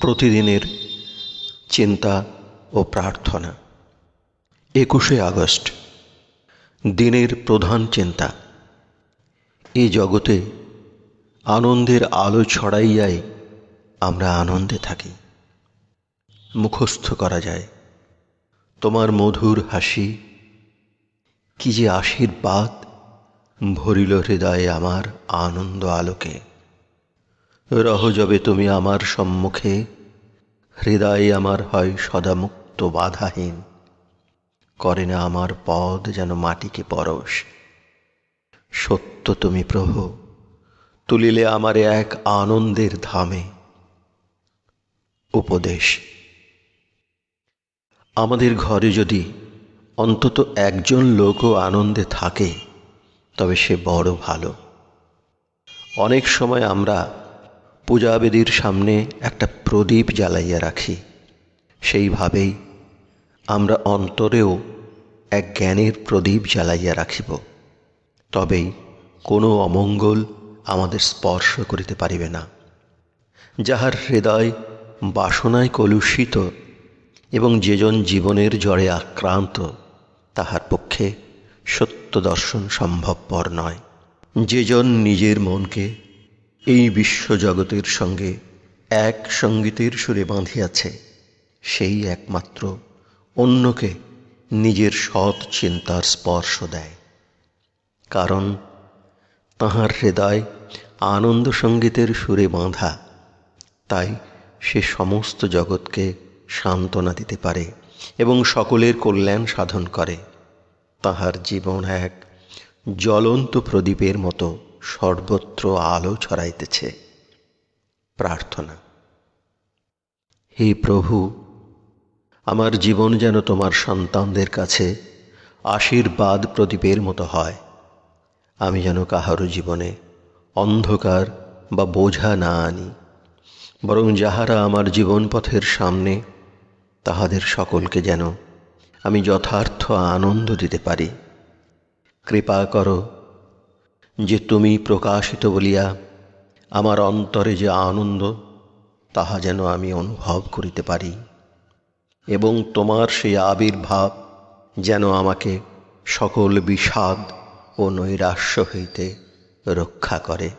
প্রতিদিনের চিন্তা ও প্রার্থনা। একুশে আগস্ট, দিনের প্রধান চিন্তা। এ জগতে আনন্দের আলো ছড়াইয়াই আমরা আনন্দে থাকি। মুখস্থ করা যায়। তোমার মধুর হাসি কি যে আশীর্বাদ ভরিল হৃদয়ে আমার আনন্দ আলোকে। রহজবে তুমি আমার সম্মুখে। হৃদয়ে আমার হয় সদামুক্ত বাধাহীন। করে না আমার পদ যেন মাটিকে পরশ। সত্য তুমি প্রভু, তুলিলে আমার এক আনন্দের ধামে। উপদেশ। আমাদের ঘরে যদি অন্তত একজন লোকও আনন্দে থাকে, তবে সে বড় ভালো। অনেক সময় আমরা পূজাবেদীর সামনে একটা প্রদীপ জ্বালাইয়া রাখি। সেইভাবেই আমরা অন্তরেও এক জ্ঞানের প্রদীপ জ্বালাইয়া রাখিব। তবেই কোনো অমঙ্গল আমাদের স্পর্শ করিতে পারিবে না। যাহার হৃদয় বাসনায় কলুষিত এবং যেজন জীবনের জড়ে আক্রান্ত, তাহার পক্ষে সত্য দর্শন সম্ভবপর নয়। যেজন নিজের মনকে এই বিশ্বজগতের সঙ্গে এক সঙ্গীতের সুরে বাঁধিয়াছে। সেই একমাত্র অন্যকে নিজের সৎ চিন্তার স্পর্শ দেয়। কারণ তাহার হৃদয় আনন্দ সঙ্গীতের সুরে বাঁধা, তাই সে সমস্ত জগৎকে সান্ত্বনা দিতে পারে এবং সকলের কল্যাণ সাধন করে। তাহার জীবন এক জ্বলন্ত প্রদীপের মতো। সর্বত্র আলো ছড়াইতেছে। প্রার্থনা। হে প্রভু, আমার জীবন যেন তোমার সন্তানদের কাছে আশীর্বাদ প্রদীপের মতো হয়। আমি যেন কাহারও জীবনে অন্ধকার বা বোঝা না আনি, বরং যাহারা আমার জীবন পথের সামনে, তাহাদের সকলকে যেন আমি যথার্থ আনন্দ দিতে পারি। কৃপা করো যে তুমি প্রকাশিত বলিয়া আমার অন্তরে যে আনন্দ, তাহা যেন আমি অনুভব করিতে পারি। এবং তোমার সেই আবির্ভাব যেন আমাকে সকল বিষাদ ও নৈরাশ্য হইতে রক্ষা করে।